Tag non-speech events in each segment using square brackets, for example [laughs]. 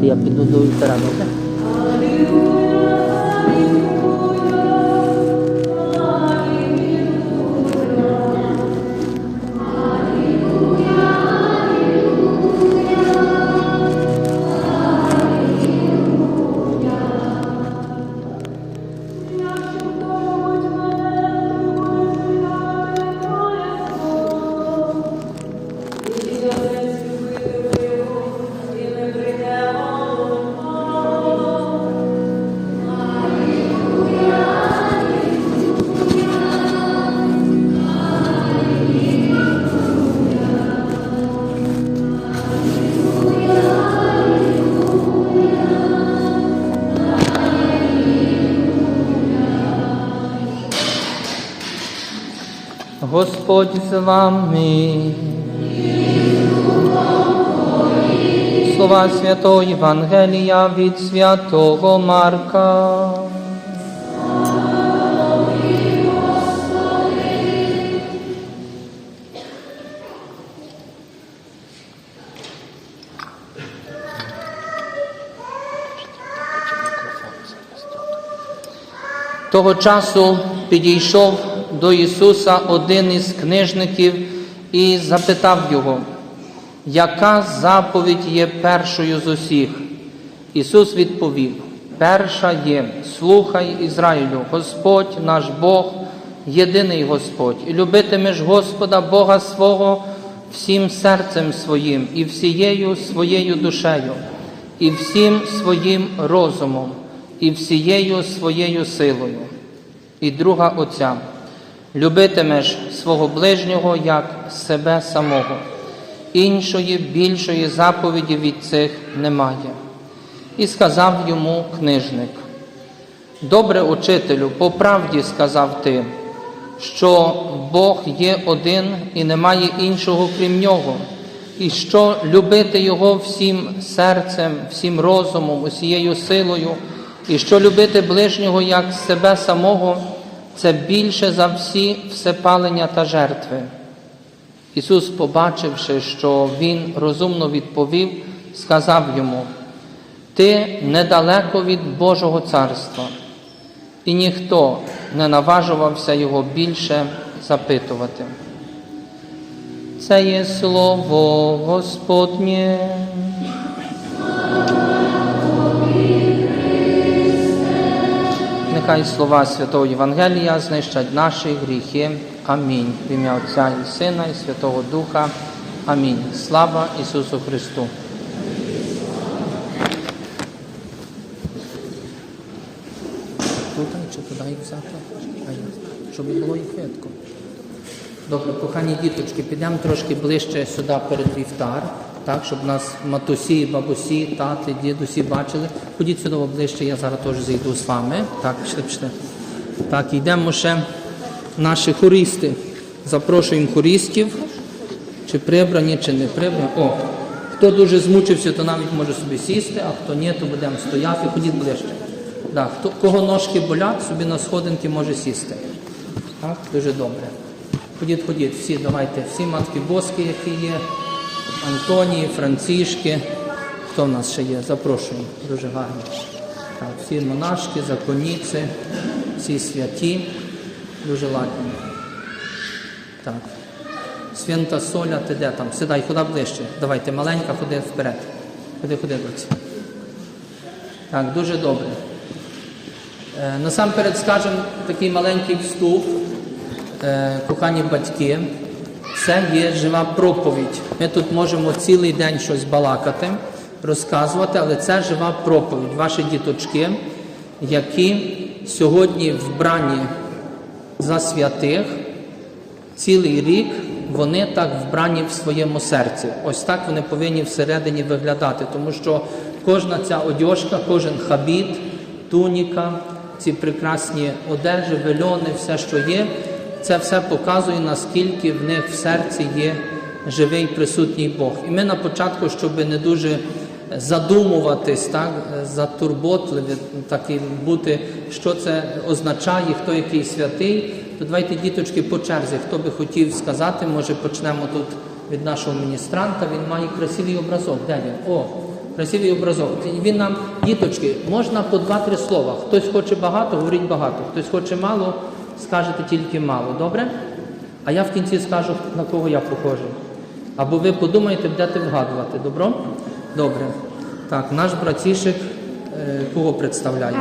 Давайте я піду до вівтара, добре? Господь з вами. Слова Святого Євангелія від Святого Марка. Того часу підійшов до Ісуса один із книжників і запитав його, яка заповідь є першою з усіх? Ісус відповів: перша є, слухай Ізраїлю, Господь наш Бог, єдиний Господь, і любитимеш Господа Бога свого всім серцем своїм, і всією своєю душею, і всім своїм розумом, і всією своєю силою. І друга Отця, любитимеш свого ближнього як себе самого. Іншої більшої заповіді від цих немає. І сказав йому книжник: Добре, учителю, по правді сказав ти, що Бог є один і немає іншого крім нього, і що любити Його всім серцем, всім розумом, усією силою, і що любити ближнього як себе самого, це більше за всі всепалення та жертви. Ісус, побачивши, що Він розумно відповів, сказав йому: Ти недалеко від Божого царства, і ніхто не наважувався його більше запитувати. Це є слово Господнє. Нехай слова Святого Євангелія знищать наші гріхи. Амінь. В ім'я Отця і Сина, і Святого Духа. Амінь. Слава Ісусу Христу. Тут чи туди їх взяти? Щоб було їх видко. Добре, кохані діточки, підемо трошки ближче сюди перед вівтар, так, щоб нас матусі, бабусі, тати, дідусі бачили. Ходіть сюди ближче, я зараз теж зайду з вами. Так, пішли, пішли. Так, йдемо ще наші хористи. Запрошуємо хористів, чи прибрані, чи не прибрані. О, хто дуже змучився, то навіть може собі сісти, а хто ні, то будемо стояти. Ходіть ближче. Так, хто, кого ножки болять, собі на сходинки може сісти. Так, дуже добре. Ходіть, ходіть, всі, давайте, всі матки Боски, які є, Антонії, Францішки. Хто в нас ще є? Запрошуємо, дуже гарно. Так, всі монашки, законіці, всі святі, дуже ладні. Так. Свята Соля, ти де там? Сідай, куди ближче. Давайте, маленька, ходи вперед. Ходи, ходи, доці. Так, дуже добре. Е, Насамперед скажемо такий маленький вступ, Е, кохані батьки, це є жива проповідь. Ми тут можемо цілий день щось балакати, розказувати, але це жива проповідь. Ваші діточки, які сьогодні вбрані за святих, цілий рік вони так вбрані в своєму серці. Ось так вони повинні всередині виглядати, тому що кожна ця одяжка, кожен хабіт, туніка, ці прекрасні одежі, вельони, все, що є, це все показує, наскільки в них в серці є живий присутній Бог. І ми на початку, щоб не дуже задумуватись, так, затурботливі, так і бути, що це означає, хто який святий, то давайте, діточки, по черзі, хто би хотів сказати, може почнемо тут від нашого міністранта. Він має красивий образок. Де він? О, Красивий образок. Він нам, діточки, можна по два-три слова. Хтось хоче багато, говоріть багато. Хтось хоче мало, скажете тільки мало. Добре? А я в кінці скажу, на кого я похожий. Або ви подумаєте, будете вгадувати. Добро? Добре. Так, наш братішик е, кого представляє?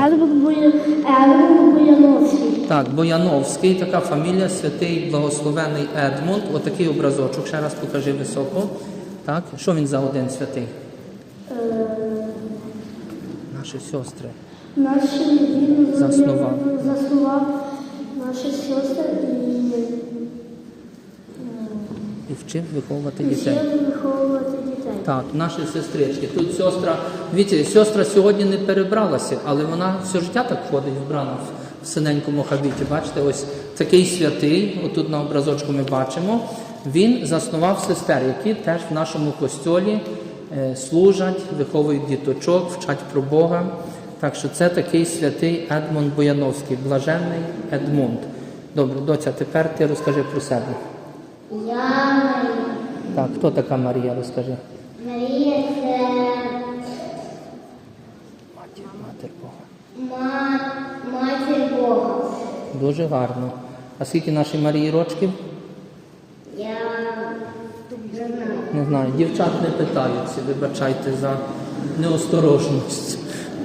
Буяновський. Так, Бояновський, така фамілія, святий благословений Едмунд. Отакий образочок. Ще раз покажи високо. Так, що він за один святий? Наші сестри. Наші він Заснував. заснував наші сестри і І вчив виховувати дітей. виховувати дітей. Так, наші сестрички. Тут сестра, дивіться, сестра сьогодні не перебралася, але вона все життя так ходить вбрана в- в синенькому хабіті. Бачите, ось такий святий, отут на образочку ми бачимо. Він заснував сестер, які теж в нашому костьолі е, служать, виховують діточок, вчать про Бога. Так що це такий святий Едмунд Бояновський, блаженний Едмунд. Добре, доця, тепер ти розкажи про себе. Я Марія. Так, хто така Марія? Розкажи. Марія це Матір, матір Бога. ма- матір Бога. Дуже гарно. А скільки нашій Марії рочків? Я не знаю. Не знаю. Дівчат не питаються, вибачайте за неосторожність.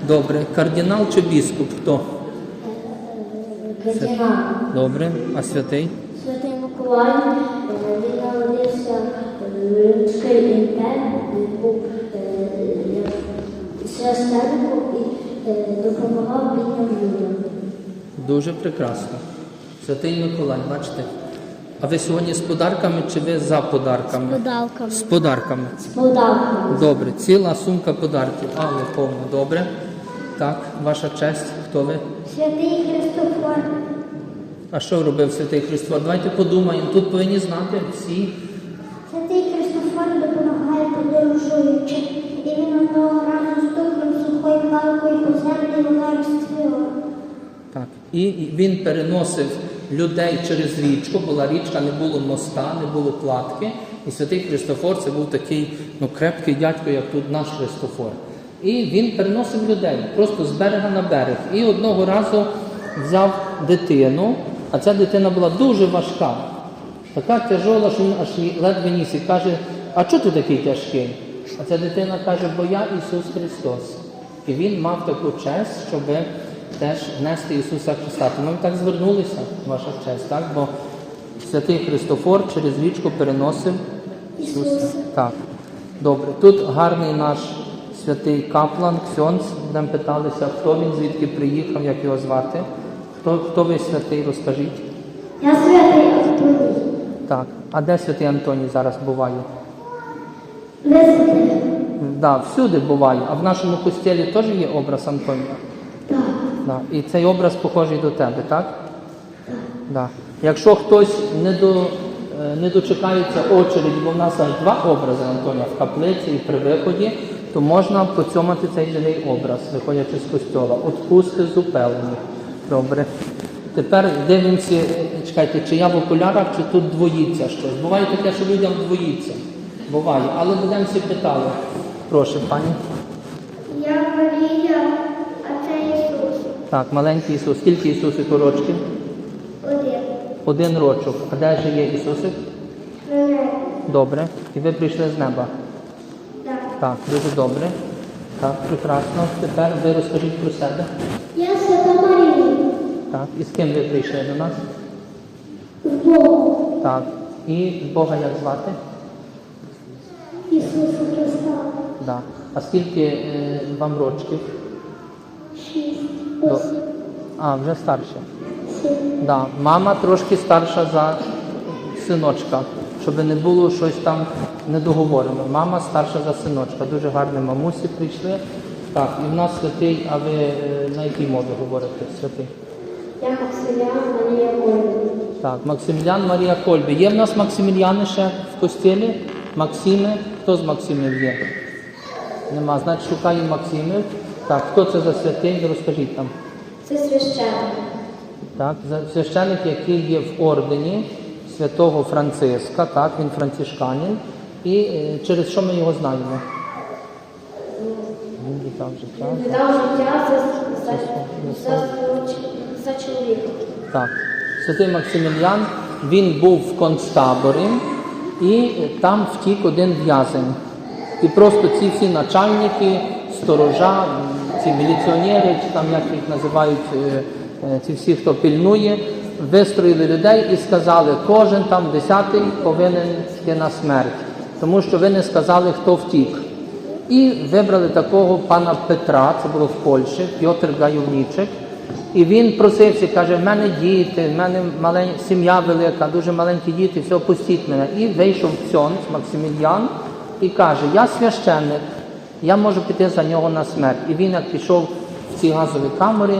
Добре. Кардинал чи біскуп? Хто? Катяган. Добре. А святий? Святий Миколай, е, він народився в Римській імперії, він був е, священником і е, допомагав бідним людям. Дуже прекрасно. Святий Миколай, бачите? А ви сьогодні з подарками чи ви за подарками? Подалками. З подарками. З подалками. Добре. Ціла сумка подарків. Але повно. Добре. Так, ваша честь. Хто ви? Святий Христофор. А що робив святий Христос? Давайте подумаємо. Тут повинні знати всі. Святий Христофор допомагає подорожуючи, і він одного разу стукнув сухою палкою по землі, і вона розцвіла. Так. І він переносив людей через річку, була річка, не було моста, не було кладки. І святий Христофор це був такий ну, крепкий дядько, як тут наш Христофор. І він переносив людей просто з берега на берег. І одного разу взяв дитину, а ця дитина була дуже важка, така тяжола, що він аж ледве ніс і каже, а чого ти такий тяжкий? А ця дитина каже, бо я Ісус Христос. І він мав таку честь, щоб теж нести Ісуса Христа. Тому ми так звернулися, ваша честь, так? Бо святий Христофор через річку переносив Ісуса. Так. Добре. Тут гарний наш святий каплан, Ксьонц. Будемо питалися, хто він, звідки приїхав, як його звати. Хто, хто ви святий, розкажіть. Я святий Антоній. Так. А де святий Антоній зараз буває? Високий. Да, всюди буває. А в нашому костілі теж є образ Антонія? Так. Да. І цей образ похожий до тебе, так? Да. Якщо хтось не, до, е, не дочекається очереді, бо в нас аж два образи Антоня в каплиці і при виході, то можна поцьомати цей живий образ, виходячи з костьола. Отпусти з упевнені. Добре. Тепер дивимося, е, чекайте, чи я в окулярах, чи тут двоїться щось. Буває таке, що людям двоїться. Буває. Але будемо всі питали. Прошу, пані. Я Марія, а це Ісус. Так, маленький Ісус. Скільки Ісусик рочків? Один. Один рочок. А де же є Ісусик? Добре. І ви прийшли з неба. Так. Так, дуже добре. Так, прекрасно. Тепер ви розкажіть про себе. Я свята Марія. Так. І з ким ви прийшли до нас? З Богом. Так. І Бога як звати? Ісуса Христа. Да. А скільки е, вам рочків? Шість. До- А, вже старше. Сім. Да. Мама трошки старша за синочка, щоб не було щось там недоговорено. Мама старша за синочка. Дуже гарні мамусі прийшли. Так, і в нас святий, а ви е, на якій мові говорите? Святий? Я Максиміан Марія Ольга. Так, Максимілян Марія Кольбі. Є в нас Максиміляни ще в костілі? Максими. Хто з Максимів є? Нема. Значить, шукаємо Максимів. Так, хто це за святий? Розкажіть нам. Це священник. Так, священик, який є в ордені святого Франциска, так, він францишканин. І е, через що ми його знаємо? дав життя. Віддав життя за, за, за, за чоловіка. Так. Святий Максимilian, він був в концтаборі і там втік один в'язень. І просто ці всі начальники, сторожа, ці міліціонери, чи там як їх називають, е, е, ці всі, хто пільнує, вистроїли людей і сказали, кожен там десятий повинен йти на смерть, тому що ви не сказали, хто втік. І вибрали такого пана Петра, це було в Польщі, Пьотр Гайовнічик. І він просився, каже, в мене діти, в мене малень... сім'я велика, дуже маленькі діти, все, пустіть мене. І вийшов Цьонц, Максимільян, і каже, я священник, я можу піти за нього на смерть. І він як пішов в ці газові камери,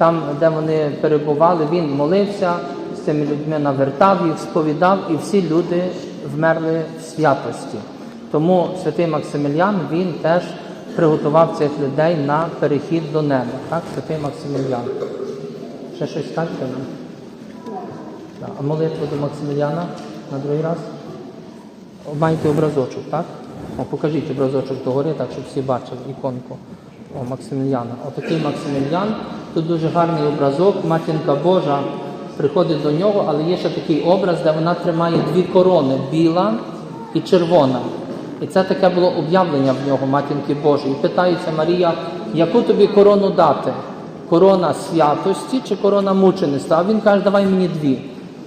там, де вони перебували, він молився з цими людьми, навертав їх, сповідав, і всі люди вмерли в святості. Тому святий Максимilian, він теж приготував цих людей на перехід до неба. Так, святий Максимilian. Ще щось скажете? нам? А молитву до Максимiliana на другий раз? О, Маєте образочок, так? О, покажіть образочок догори, так, щоб всі бачили іконку. О, Максимiliana. Отакий Максимilian. Тут дуже гарний образок. Матінка Божа приходить до нього, але є ще такий образ, де вона тримає дві корони біла і червона. І це таке було об'явлення в нього, матінки Божої. І питається Марія, яку тобі корону дати? Корона святості чи корона мучеництва? А він каже, давай мені дві.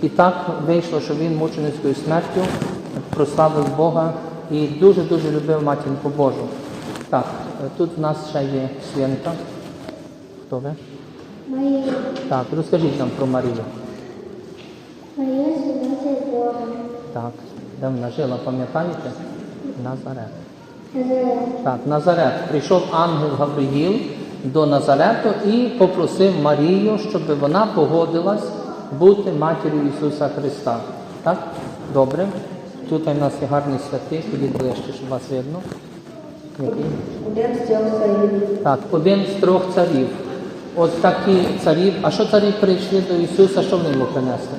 І так вийшло, що він мученицькою смертю прославив Бога і дуже-дуже любив матінку Божу. Так, тут в нас ще є свята. Хто ви? Марія, Так, розкажіть нам про Марію. Марія звінася Бога. Так, де вона жила, пам'ятаєте? Назарет. Назарет. Так, Назарет. Прийшов ангел Гавриїл до Назарету і попросив Марію, щоб вона погодилась бути матір'ю Ісуса Христа. Так? Добре. Тут у нас є гарний святий, ходіть ближче, щоб вас видно. Один з цього царів. Так, один з трьох царів. От такі царів. А що царі прийшли до Ісуса, що вони йому принесли?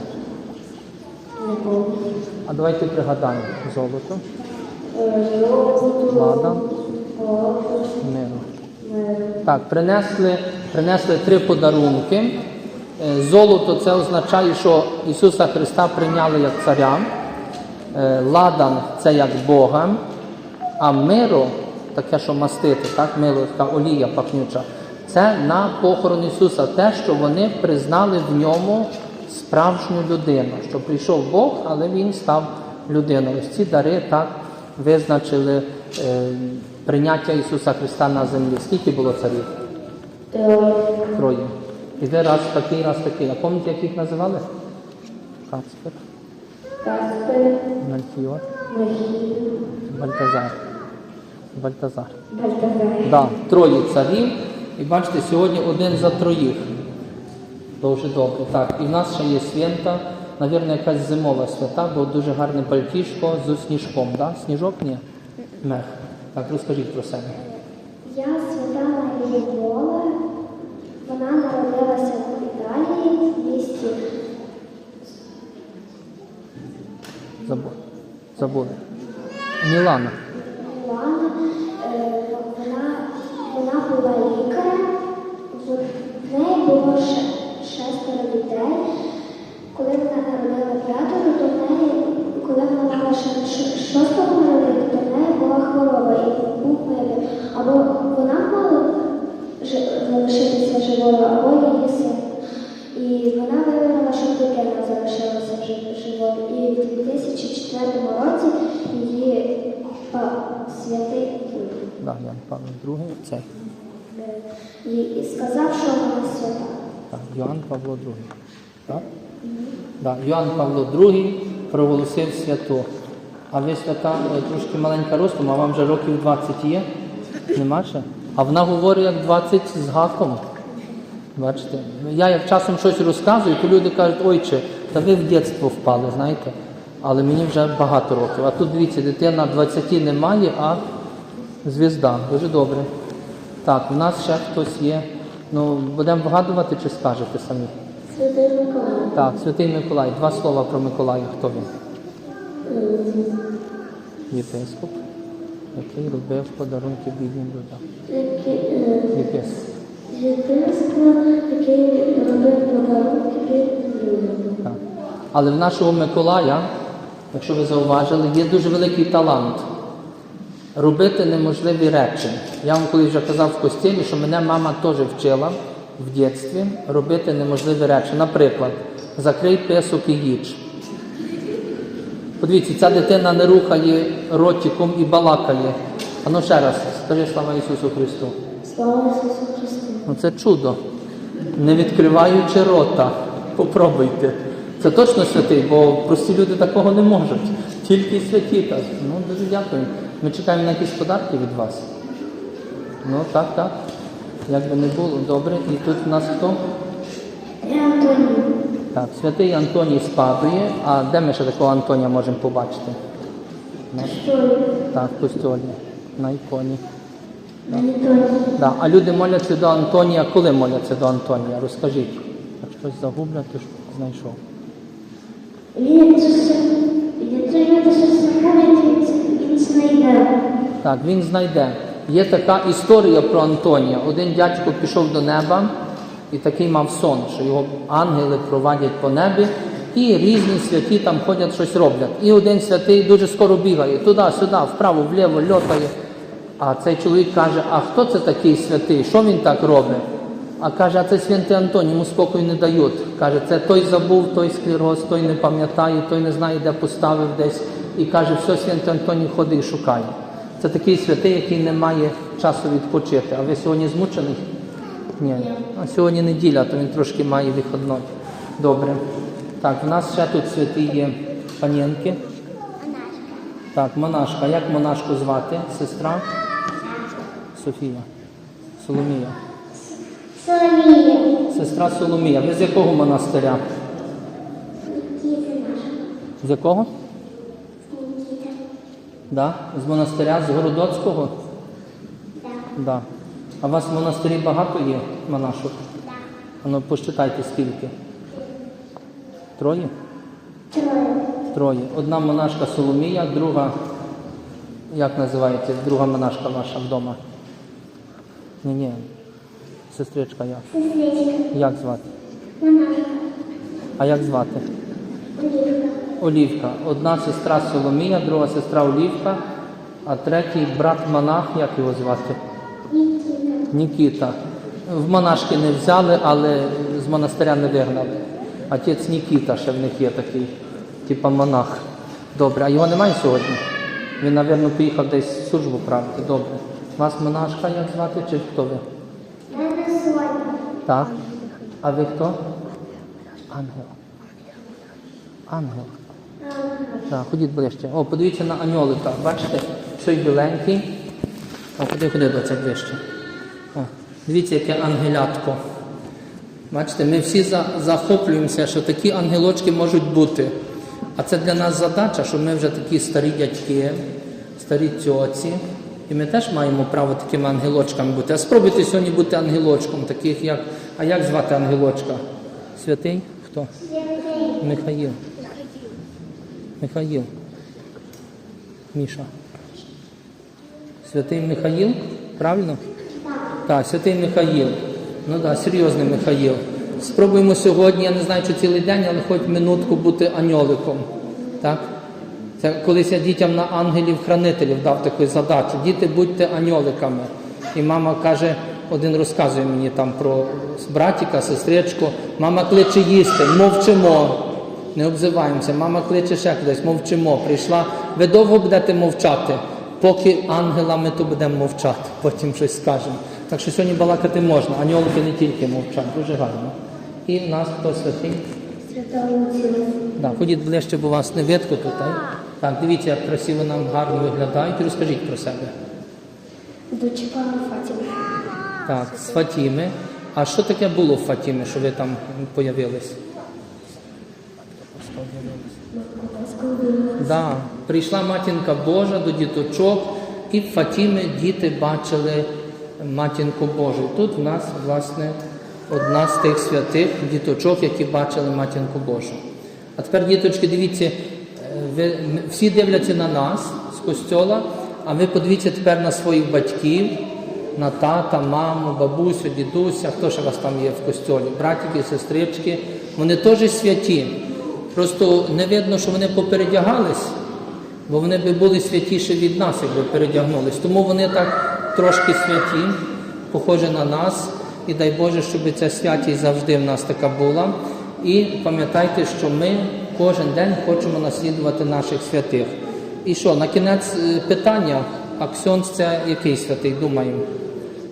А давайте пригадаємо золото, влада, миру. Так, принесли, принесли три подарунки. Е, Золото це означає, що Ісуса Христа прийняли як царя. Е, Ладан це як Бога, а миро, таке, що мастити, так, мило, така олія пахнюча, це на похорон Ісуса, те, що вони признали в ньому справжню людину, що прийшов Бог, але Він став людиною. Ось ці дари так визначили е, прийняття Ісуса Христа на землі. Скільки було царів? Троє. І ви раз такий, раз такий. А пам'ятаєте, як їх називали? Кацпер, Каспер, Мельхіор, Мехій, Бальтазар. Бальтазар. Бальтазар. Да, троє царів. І бачите, сьогодні один за троїх. Дуже добре. Так, і в нас ще є свята, навірно, якась зимова свята, бо дуже гарне пальтішко з сніжком. Да? Сніжок ні? Мех. Так, розкажіть про себе. Я свята Марія Вона народилася в Італії в місті Забули. Забули. Мілана. Мілана. Вона була лікарем. В неї було ще- шестеро дітей. Коли вона народила п'ятеро, то в неї, коли вона мала шостого народити, то в неї була хвороба і був вибір. Або вона мала залишитися живою, або її син. І вона вибрала, щоб дитина залишилася жи- живою. І в 2004 році її святий Да, Ян Павло II. Цей. Їй сказав, що вона свята. Так, Йоанн Павло II. Так? Йоанн Павло II проголосив святу. А ви свята е, трошки маленька ростом, а вам вже років 20 є? Нема ще? А вона говорить як 20 з гаком. Бачите? Я як часом щось розказую, то люди кажуть, ойче, та ви в дитинство впали, знаєте. Але мені вже багато років. А тут дивіться, дитина 20 немає, а звізда. Дуже добре. Так, у нас ще хтось є. Ну, будемо вгадувати чи скажете самі? Святий Миколай. Так, Святий Миколай. Два слова про Миколая. Хто він? Єпископ. який робив подарунки бідним людям. Е, дитинства, який робив подарунки бідним людям. Так. Але в нашого Миколая, якщо ви зауважили, є дуже великий талант робити неможливі речі. Я вам колись вже казав в костілі, що мене мама теж вчила в дитинстві робити неможливі речі. Наприклад, закрий песок і їж. Подивіться, ця дитина не рухає ротиком і балакає. А ну ще раз, скажи слава Ісусу Христу. Слава Ісусу Христу. Ну це чудо. Не відкриваючи рота. Попробуйте. Це точно святий, бо прості люди такого не можуть. Тільки святі так. Ну, дуже дякую. Ми чекаємо на якісь подарки від вас. Ну так, так. Як би не було, добре. І тут в нас хто? Я Антоній. Так, святий Антоній з Падуї. А де ми ще такого Антонія можемо побачити? На-? Так, в костьолі, на іконі. Да. А люди моляться до Антонія, коли моляться до Антонія? Розкажіть. Як щось загубля, то ж знайшов. Так, він знайде. Є така історія про Антонія. Один дядько пішов до неба і такий мав сон, що його ангели провадять по небі, і різні святі там ходять, щось роблять. І один святий дуже скоро бігає туди-сюди, вправо, вліво, льотає. А цей чоловік каже: А хто це такий святий? Що він так робить? А каже, а це святий Антон, йому спокою не дають. Каже, це той забув, той склероз, той не пам'ятає, той не знає, де поставив десь. І каже, все, святий Антоній ходить і шукає. Це такий святий, який не має часу відпочити. А ви сьогодні змучений? Ні. А сьогодні неділя, то він трошки має вихідний. Добре. Так, в нас ще тут святі є панінки. Так, монашка. Як монашку звати? Сестра? Софія. Соломія. Соломія. Сестра Соломія. Ви з якого монастиря? З якого? Да? З монастиря з Городоцького? Так. Да. А у вас в монастирі багато є монашок? Так. А ну посчитайте скільки. Троє? Троє. Троє. Одна монашка Соломія, друга, як називається, друга монашка ваша вдома? Ні, ні. Сестричка як? Сестричка. Як звати? Монашка. А як звати? Олівка. Олівка. Одна сестра Соломія, друга сестра Олівка, а третій брат монах, як його звати? Нікіта. Нікіта. В монашки не взяли, але з монастиря не вигнали. Отець Нікіта ще в них є такий, типа монах. Добре, а його немає сьогодні? Він, мабуть, поїхав десь в службу правити. Добре. Вас монашка як звати чи хто ви? Соня. Так. А ви хто? Ангел. Ангел. Так, ходіть ближче. О, подивіться на аньолика. Бачите, цей біленький. О, ходи, ходи до це ближче. О, дивіться, яке ангелятко. Бачите, ми всі за, захоплюємося, що такі ангелочки можуть бути. А це для нас задача, що ми вже такі старі дядьки, старі тьоці. І ми теж маємо право такими ангелочками бути. А спробуйте сьогодні бути ангелочком, таких як. А як звати ангелочка? Святий? Хто? Михаїл. Михаїл. Міша. Святий Михаїл? Правильно? Так, святий Михаїл. Ну так, серйозний Михаїл. Спробуємо сьогодні, я не знаю, чи цілий день, але хоч минутку бути аньоликом. Так? Це колись я дітям на ангелів-хранителів дав таку задачу. Діти, будьте аньоликами. І мама каже, один розказує мені там про братіка, сестричку. Мама кличе їсти, мовчимо. Не обзиваємося. Мама кличе ще кудись, мовчимо. Прийшла. Ви довго будете мовчати, поки ангелами то будемо мовчати, [laughs] потім щось скажемо. Так що сьогодні балакати можна, аньолки не тільки мовчать, дуже гарно. І в нас хто святий? Да, ходіть ближче, бо вас не видко тут. Так, так дивіться, як красиво нам гарно виглядають. Розкажіть про себе. Дочка Фатіма. Так, з Фатіми. А що таке було в Фатімі, що ви там появились? Да, прийшла матінка Божа до діточок, і в Фатімі діти бачили матінку Божу. Тут в нас, власне, одна з тих святих діточок, які бачили матінку Божу. А тепер, діточки, дивіться, е, ви всі дивляться на нас з костьола, А ви подивіться тепер на своїх батьків, на тата, маму, бабусю, дідуся, хто ще у вас там є в костьолі, братики, сестрички. Вони теж святі. Просто не видно, що вони попередягались, бо вони би були святіші від нас, якби передягнулись. Тому вони так трошки святі, похожі на нас. І дай Боже, щоб ця святість завжди в нас така була. І пам'ятайте, що ми кожен день хочемо наслідувати наших святих. І що, на кінець е, питання, а Ксьонц це який святий, думаємо.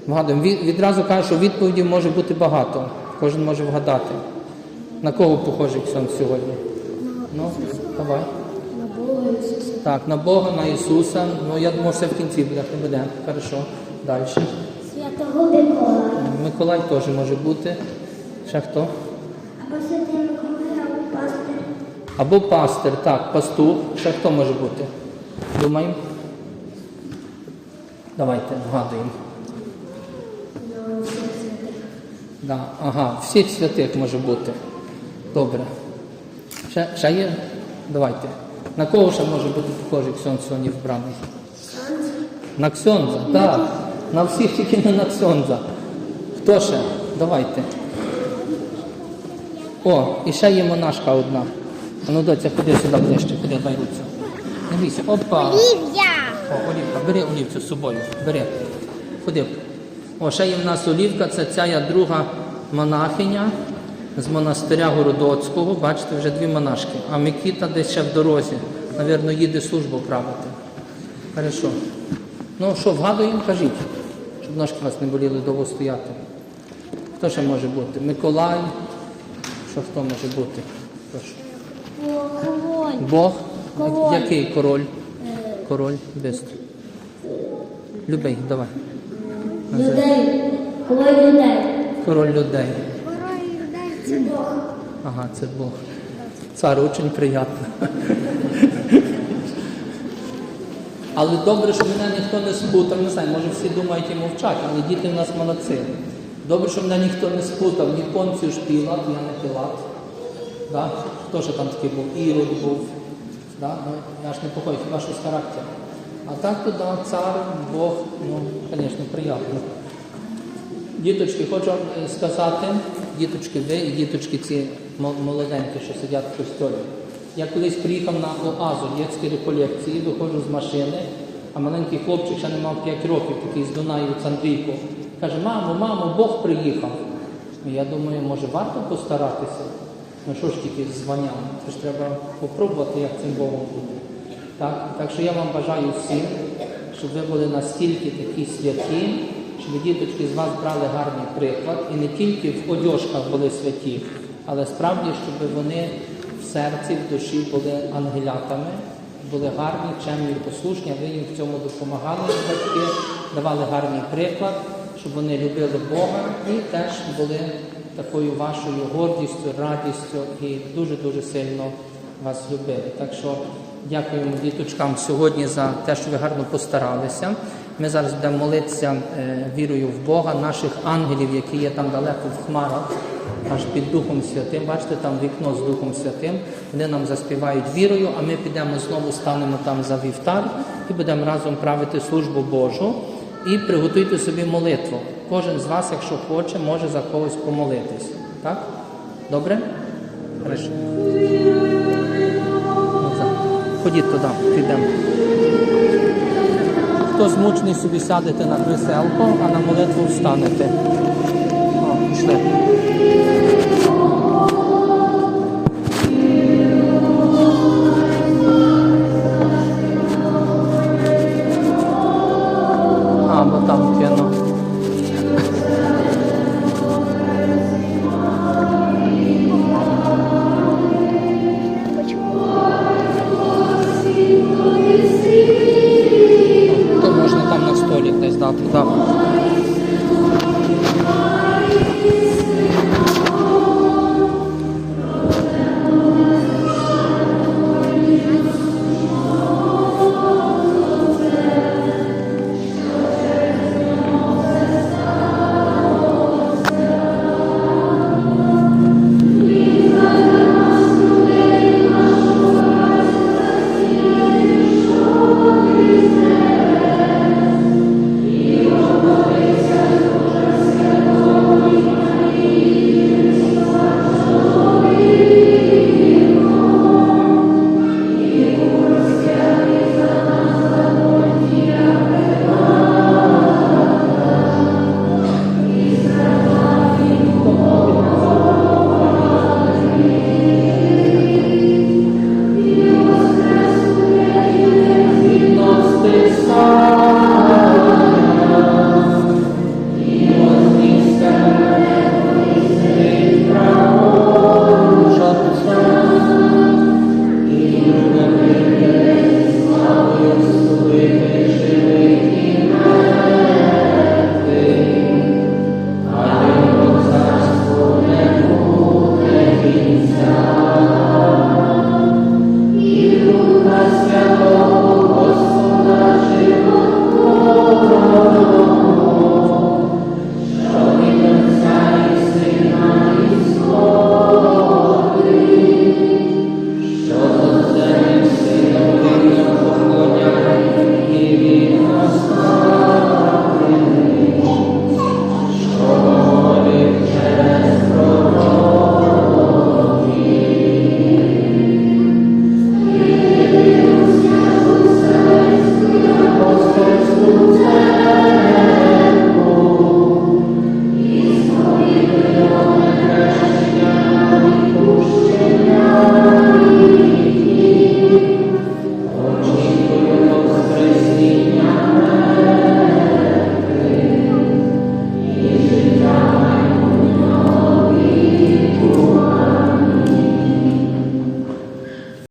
Вгадуємо. Відразу кажу, що відповідей може бути багато. Кожен може вгадати. На кого похожий Ксьонц сьогодні? Ну, давай. На Бога Ісуса. Так, на Бога, на Ісуса. Ну, я думаю, все в кінці буде, не буде. Хорошо. Далі. Святого Миколая. Миколай теж може бути. Ще хто? Або святий Миколай, або пастир. Або пастир, так, пастух. Ще хто може бути? Думаємо? Давайте вгадуємо. Да, ага, всіх святих може бути. Добре. Ще, ще є? Давайте. На кого ще може бути похожий ксьон сьогодні вбраний? На ксьонза, так. На всіх тільки не на ксьонза. Хто ще? Давайте. О, і ще є монашка одна. А ну доця, ходи сюди ближче, ходи, дай руцю. Не бійся. Опа. Олів'я. О, олівка, бери олівцю з собою. Бери. Ходи. О, ще є в нас олівка, це ця я друга монахиня з монастиря Городоцького. Бачите, вже дві монашки. А Микіта десь ще в дорозі. Навірно, їде службу правити. Хорошо. Ну що, вгадуємо, кажіть, щоб ножки вас не боліли довго стояти. Хто ще може бути? Миколай. Що хто може бути? Прошу. Король. Бог? Король. Який король? Король бистро. Любий, давай. Людей. Король людей. Король людей. Це Бог. Ага, це Бог. Цар очень приємно. Але добре, що мене ніхто не спутав. Не знаю, може всі думають і мовчать, але діти в нас молодці. Добре, що мене ніхто не спутав, ні Понціюш Пілат, я не Пілат. Да? Хто ще там такий був? Ірод був. Да? Ну, я ж не хіба що з. А так то да, цар, Бог, ну, звісно, приємно. Діточки, хочу е, сказати, діточки ви і діточки ці молоденькі, що сидять в костьолі. Я колись приїхав на ОАЗу, дітські реколекції, виходжу з машини, а маленький хлопчик ще не мав 5 років, такий з Дунаєвець Андрійко. Каже, мамо, мамо, Бог приїхав. Я думаю, може варто постаратися? Ну що ж тільки з званням? Це ж треба попробувати, як цим Богом бути. Так? так що я вам бажаю всім, щоб ви були настільки такі святі, щоб діточки з вас брали гарний приклад і не тільки в одяжках були святі, але справді, щоб вони в серці, в душі були ангелятами, були гарні, чемні послушні, ви їм в цьому допомагали, батьки, давали гарний приклад, щоб вони любили Бога і теж були такою вашою гордістю, радістю і дуже-дуже сильно вас любили. Так що дякуємо діточкам сьогодні за те, що ви гарно постаралися. Ми зараз будемо молитися е, вірою в Бога, наших ангелів, які є там далеко в хмарах, аж під Духом Святим. Бачите, там вікно з Духом Святим. Вони нам заспівають вірою, а ми підемо знову станемо там за вівтар і будемо разом правити службу Божу. І приготуйте собі молитву. Кожен з вас, якщо хоче, може за когось помолитись. Так? Добре? Хорошо. Ну. Ходіть туди, підемо. Хто змучений собі сядете на кріселко, а на молитву встанете. О, пішли.